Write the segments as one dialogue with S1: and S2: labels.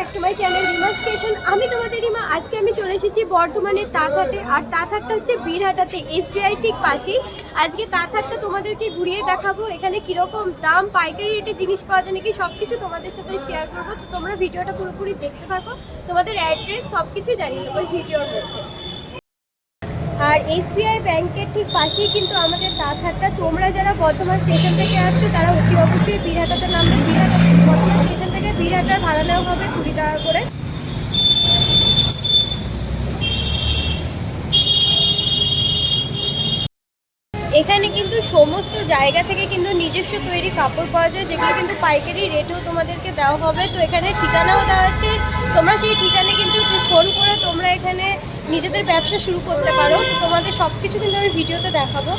S1: Back to my channel Rima station আমি তোমাদের রিমা, আজকে আমি চলে এসেছি বর্ধমানের তাঁতহাটে। আর তাঁতহাটটা হচ্ছে বীরহাটাতে এসবিআই ঠিক পাশেই। আজকে তাঁতহাটটা তোমাদেরকে ঘুরিয়ে দেখাবো, এখানে কীরকম দাম, পাইকারি রেটে জিনিস পাওয়া যায় নাকি সব কিছু তোমাদের সাথে শেয়ার করব। তো তোমরা ভিডিওটা পুরোপুরি দেখতে থাকো। তোমাদের অ্যাড্রেস সব কিছুই জানিয়ে দেবো ভিডিওর মধ্যে। এসবিআই ব্যাংকের ঠিক পাশেই কিন্তু আমাদের তাঁতহাটটা তোমরা যারা বর্ধমান স্টেশন থেকে আসছো, তারা অতি অবশ্যই বীরহাটাতে নামবে। বীরহাটা বর্ধমান স্টেশন থেকে বীরহাটার ভাড়া নেওয়া হবে কুড়ি টাকা করে। এখানে কিন্তু সমস্ত জায়গা থেকে কিন্তু নিজস্ব তৈরি কাপড় পাওয়া যায়, যেগুলো কিন্তু পাইকারি রেটেও তোমাদেরকে দেওয়া হবে। তো এখানে ঠিকানাও দেওয়া আছে। তোমরা সেই ঠিকানে কিন্তু ফোন করে তোমরা এখানে নিজেদের ব্যবসা শুরু করতে পারো। তো তোমাদের সব কিছু কিন্তু আমি ভিডিওতে দেখাবো।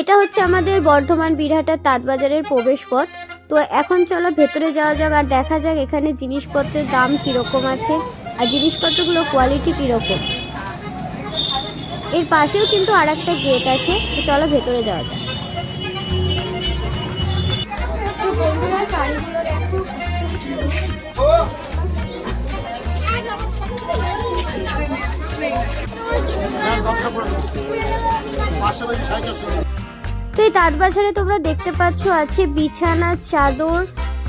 S1: এটা হচ্ছে আমাদের বর্ধমান বীরহাটার তাঁতবাজারের প্রবেশ পথ তো এখন চলো ভেতরে যাওয়া যাক আর দেখা যাক এখানে জিনিসপত্রের দাম কীরকম আছে আর জিনিসপত্রগুলো কোয়ালিটি কীরকম। এর পাশেও কিন্তু আর একটা গেট আছে চলো ভেতরে যাওয়া দেখো তো এই তাঁত বাজারে তোমরা দেখতে পাচ্ছ, আছে বিছানা, চাদর,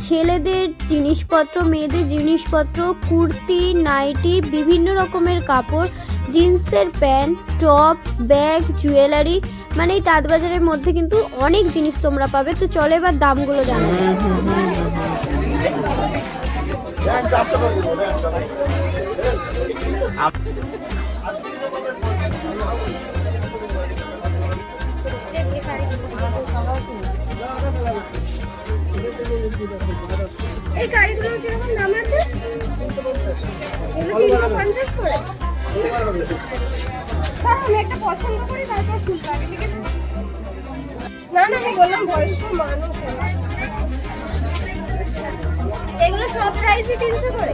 S1: ছেলেদের জিনিসপত্র, মেয়েদের জিনিসপত্র, কুর্তি, নাইটি, বিভিন্ন রকমের কাপড়। জিন্সের প্যান্ট, টপ, ব্যাগ, জুয়েলারি মানে এই তাঁত বাজারের মধ্যে কিন্তু অনেক জিনিস তোমরা পাবে। তো চলো এবার দামগুলো জানা। এই শাড়িগুলোর কীরকম দাম আছে? আমি একটা পছন্দ করি তারপর শুনতে হবে ঠিক আছে? না না আমি বললাম বয়স্ক মানুষ এরা। এগুলো সব প্রাইসই তিনশো করে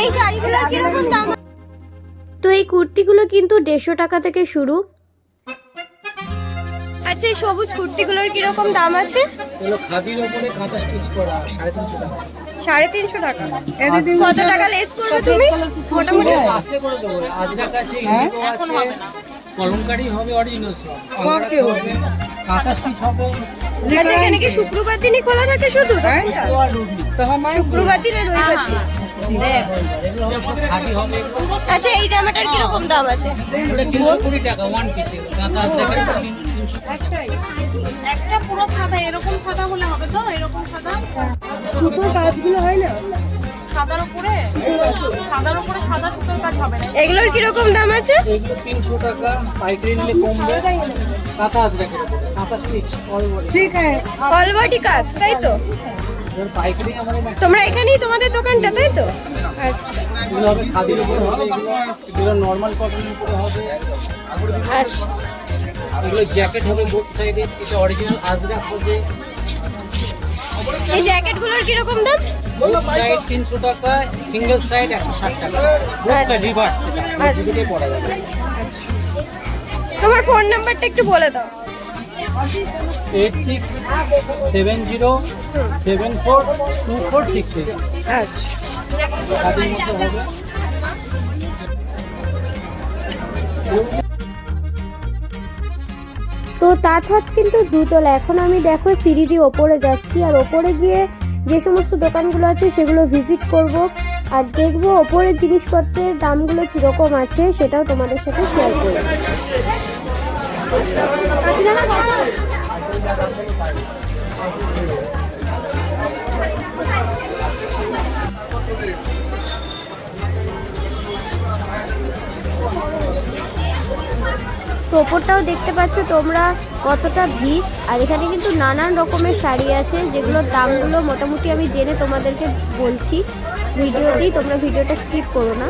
S1: এই শাড়িগুলোর কীরকম দাম? তো এই কুর্তিগুলো কিন্তু দেড়শো টাকা থেকে শুরু। আচ্ছা এই সবুজ কুর্তিগুলোর কীরকম দাম আছে?
S2: খাদির ওপরে কাঁথা স্টিচ করা সাড়ে তিনশো টাকা।
S1: সাড়ে তিনশো টাকা। কত টাকা লেস করবে তুমি? মোটামুটি
S2: আজরাক আছে আছে। কলমকারি হবে অরিজিনাল সব। হবে। কাঁথা হবে।
S1: আচ্ছা এখানে কি শুক্রবার দিনই খোলা থাকে শুধু?
S2: আর রুবি।
S1: শুক্রবার রবিবার দিন
S2: সব খাদি হবে।
S1: আচ্ছা এই জামাটার কীরকম দাম আছে?
S2: তিনশো কুড়ি টাকা ওয়ান পিসের কাঁথা আজরাকের
S3: একটা পুরো সাদা এরকম সাদা হলে হবে তো? এরকম সাদা?
S1: সুতোর কাজগুলো হয় না?
S3: সাদার উপরে সাদার উপরে সাদা সুতোর কাজ হবে না।
S1: এগুলোর কীরকম দাম আছে?
S2: এগুলো তিনশো টাকা পাইকারি নিলে কমবে। কাঁথা ওপরে কাঁথা স্টিচ অল বডি
S1: ঠিক আছে। অলবাটি কাজ তাই তো? তোমরা এখানেই তোমাদের দোকানটা তাই তো? আচ্ছা।
S2: নর্মাল কটনের উপরে হবে
S1: আচ্ছা।
S2: এগুলো জ্যাকেট হবে বোথ সাইডে এটা অরিজিনাল হবে।
S1: এই জ্যাকেটগুলোর কীরকম দাম?
S2: বোথ সাইড তিনশো টাকা সিঙ্গেল সাইড একশো ষাট টাকা। রিভার্স সেটা
S1: আচ্ছা।
S2: পড়া যাবে।
S1: তোমার ফোন নাম্বারটা একটু বলে দাও।
S2: Eight six seven zero seven four two four six eight
S1: আচ্ছা। তো তাছাড় কিন্তু দুতলা এখন আমি দেখো সিঁড়ি দিয়ে ওপরে যাচ্ছি আর ওপরে গিয়ে যে সমস্ত দোকানগুলো আছে সেগুলো ভিজিট করব আর দেখব ওপরের জিনিসপত্রের দামগুলো কীরকম আছে সেটাও তোমাদের সাথে শেয়ার করব।
S4: তো ওপরটাও দেখতে পাচ্ছ তোমরা কতটা ভিড়। আর এখানে কিন্তু নানান রকমের শাড়ি আছে যেগুলোর দামগুলো মোটামুটি আমি জেনে তোমাদেরকে বলছি। ভিডিওতেই তোমরা ভিডিওটা স্কিপ করো না।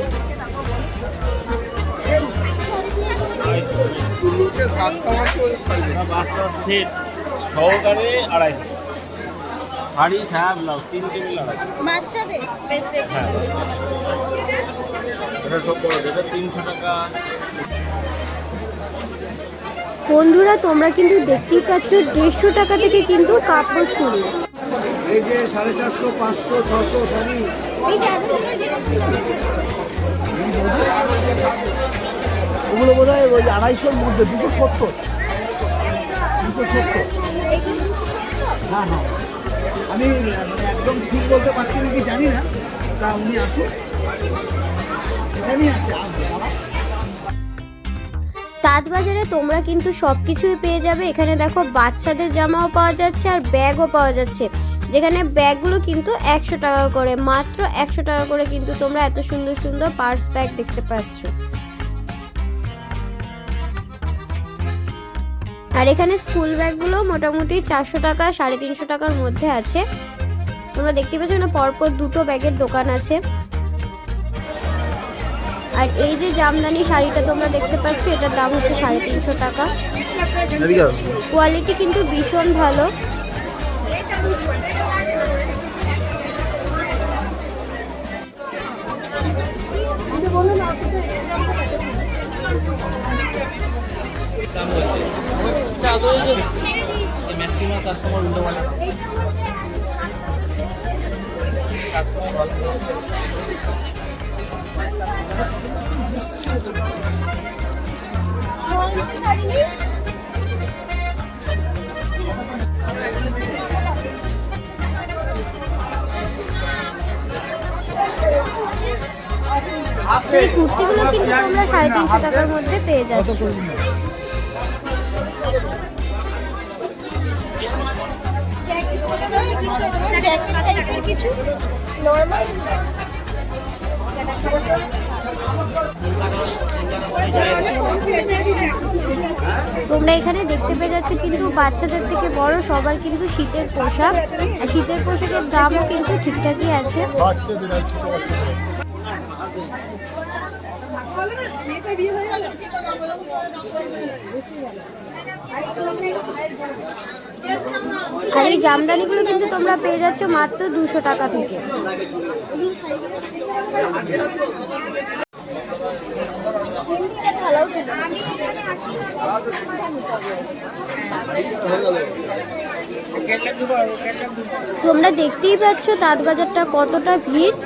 S5: সহকারে আড়াইশো শাড়ি ছায়া ব্লাউজ তিনটে মিলে আড়াইশো
S4: বাচ্চাদের?
S5: এটা সব বড় এটা তিনশো টাকা।
S4: বন্ধুরা, তোমরা কিন্তু দেখতেই পাচ্ছ দেড়শো টাকা থেকে কিন্তু কাপড় শুরু
S6: এই যে সাড়ে চারশো, পাঁচশো, ছশো শাড়ি ওগুলো বোধ হয় ওই আড়াইশোর মধ্যে, দুশো সত্তর। দুশো সত্তর। হ্যাঁ হ্যাঁ। আমি মানে একদম ঠিক বলতে পারছি নাকি জানি না। তা উনি আসুন এখানেই আছে। আসবে বাবা।
S4: তাঁত বাজারে তোমরা কিন্তু সব কিছুই পেয়ে যাবে। এখানে দেখো বাচ্চাদের জামাও পাওয়া যাচ্ছে আর ব্যাগও পাওয়া যাচ্ছে। যেখানে ব্যাগগুলো কিন্তু একশো টাকা করে, মাত্র একশো টাকা করে কিন্তু তোমরা এত সুন্দর সুন্দর পার্স ব্যাগ দেখতে পাচ্ছ। আর এখানে স্কুল ব্যাগগুলো মোটামুটি চারশো টাকা, সাড়ে তিনশো টাকার মধ্যে আছে। তোমরা দেখতে পাচ্ছ না পরপর দুটো ব্যাগের দোকান আছে। আর এই যে জামদানি শাড়িটা তোমরা দেখতে পাচ্ছ এটার দাম হচ্ছে সাড়ে তিনশো টাকা। কোয়ালিটি কিন্তু ভীষণ ভালো।
S2: কাস্টমার
S4: এই কুর্তিগুলো কিন্তু তোমরা সাড়ে তিনশো টাকার মধ্যে পেয়ে যাচ্ছ তোমরা এখানে দেখতে পেয়ে যাচ্ছ কিন্তু বাচ্চাদের থেকে বড় সবার কিন্তু শীতের পোশাক। আর শীতের পোশাকের দামও কিন্তু ঠিকঠাকই আছে।
S6: বাচ্চাদের আর
S4: এই জামদানিগুলো কিন্তু তোমরা পেয়ে যাচ্ছ মাত্র দুশো টাকা থেকে। তোমরা দেখতেই পাচ্ছ তাঁত বাজারটা কতটা ভিড়।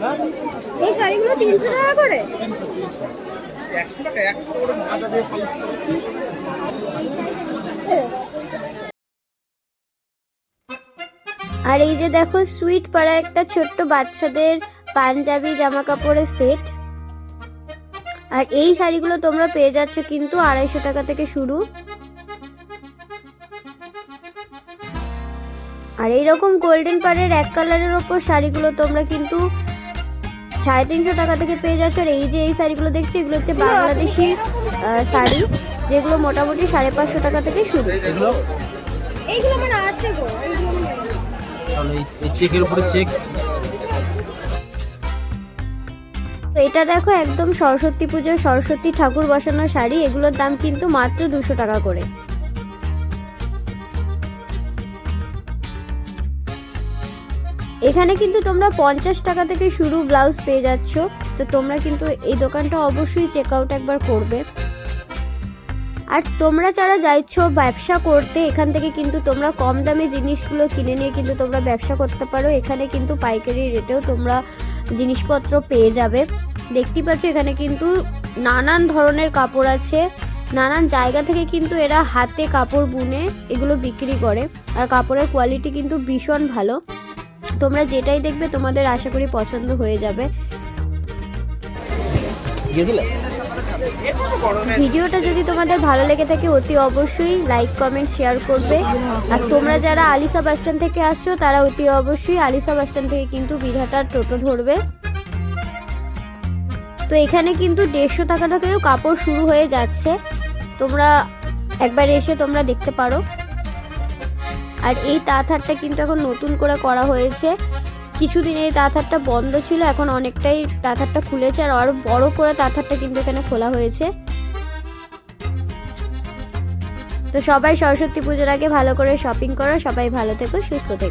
S4: এই শাড়িগুলো তিনশো টাকা করে?
S6: একশো টাকা একশো করে ভাজা দিয়ে
S4: আর এই যে দেখো সুইট পাড়া একটা ছোট্ট বাচ্চাদের পাঞ্জাবি জামা কাপড়ের সেট আর এই শাড়িগুলো তোমরা পেয়ে যাচ্ছ কিন্তু আড়াইশো টাকা থেকে শুরু। আর এইরকম গোল্ডেন পাড়ের এক কালারের ওপর শাড়িগুলো তোমরা কিন্তু সাড়ে তিনশো টাকা থেকে পেয়ে যাচ্ছ। আর এই যে এই শাড়িগুলো দেখছ এগুলো হচ্ছে বাংলাদেশি আহ, শাড়ি যেগুলো মোটামুটি সাড়ে পাঁচশো টাকা থেকে শুরু। এইগুলো আমার আছে গো
S2: এই- এই চেকের উপরে চেক।
S4: তো এটা দেখো একদম সরস্বতী পুজোর সরস্বতী ঠাকুর বসানো শাড়ি এগুলোর দাম কিন্তু মাত্র দুশো টাকা করে। এখানে কিন্তু তোমরা পঞ্চাশ টাকা থেকে শুরু ব্লাউজ পেয়ে যাচ্ছ। তো তোমরা কিন্তু এই দোকানটা অবশ্যই চেক আউট একবার করবে। আর তোমরা যারা যাইছ ব্যবসা করতে, এখান থেকে কিন্তু তোমরা কম দামে জিনিসগুলো কিনে নিয়ে কিন্তু তোমরা ব্যবসা করতে পারো। এখানে কিন্তু পাইকারি রেটেও তোমরা জিনিসপত্র পেয়ে যাবে। দেখতে পাচ্ছ এখানে কিন্তু নানান ধরনের কাপড় আছে। নানান জায়গা থেকে কিন্তু এরা হাতে কাপড় বুনে এগুলো বিক্রি করে। আর কাপড়ের কোয়ালিটি কিন্তু ভীষণ ভালো। তোমরা যেটাই দেখবে তোমাদের আশা করি পছন্দ হয়ে যাবে। ভিডিওটা যদি তোমাদের ভালো লেগে থাকে অতি অবশ্যই লাইক কমেন্ট শেয়ার করবে। আর তোমরা যারা আলিসা বাস স্ট্যান্ড থেকে আসছো তারা অতি অবশ্যই আলিসা বাস স্ট্যান্ড থেকে কিন্তু বিধাতার টোটো ধরবে। তো এখানে কিন্তু দেড়শো টাকা থেকেও কাপড় শুরু হয়ে যাচ্ছে। তোমরা একবার এসে তোমরা দেখতে পারো। আর এই তাঁতহাটটা কিন্তু এখন নতুন করে করা হয়েছে। কিছুদিন এই তাঁতহাটটা বন্ধ ছিল, এখন অনেকটাই তাঁতহাটটা খুলেছে আর আরও বড় করে তাঁতহাটটা কিন্তু এখানে খোলা হয়েছে। তো সবাই সরস্বতী পুজোর আগে ভালো করে শপিং করো, সবাই ভালো থেকো, সুস্থ থেকো।